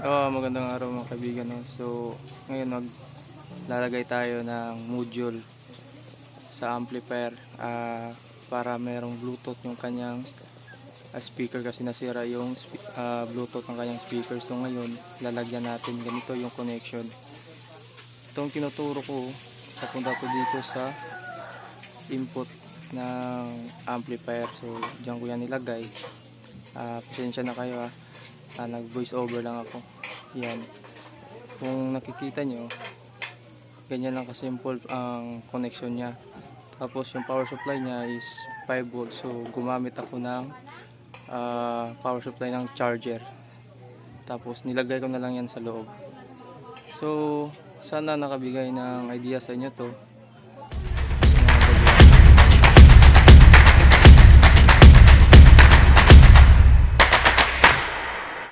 magandang araw mga kaibigan. So, ngayon maglalagay tayo ng module sa amplifier ah, para merong bluetooth yung kanyang ah, speaker kasi nasira yung ah, bluetooth ng kanyang speaker. So ngayon, lalagyan natin ganito yung connection. Itong tinuturo ko, papunta to dito sa input ng amplifier. So, diyan ko yan nilagay. Ah, pasensya na kayo ah. Ah, nag voice over lang ako. Yan. Kung nakikita nyo, ganyan lang kasimple ang connection niya. Tapos yung power supply niya is 5 volts. So gumamit ako ng ah, power supply ng charger. Tapos nilagay ko na lang yan sa loob. So sana nakabigay ng idea sa inyo to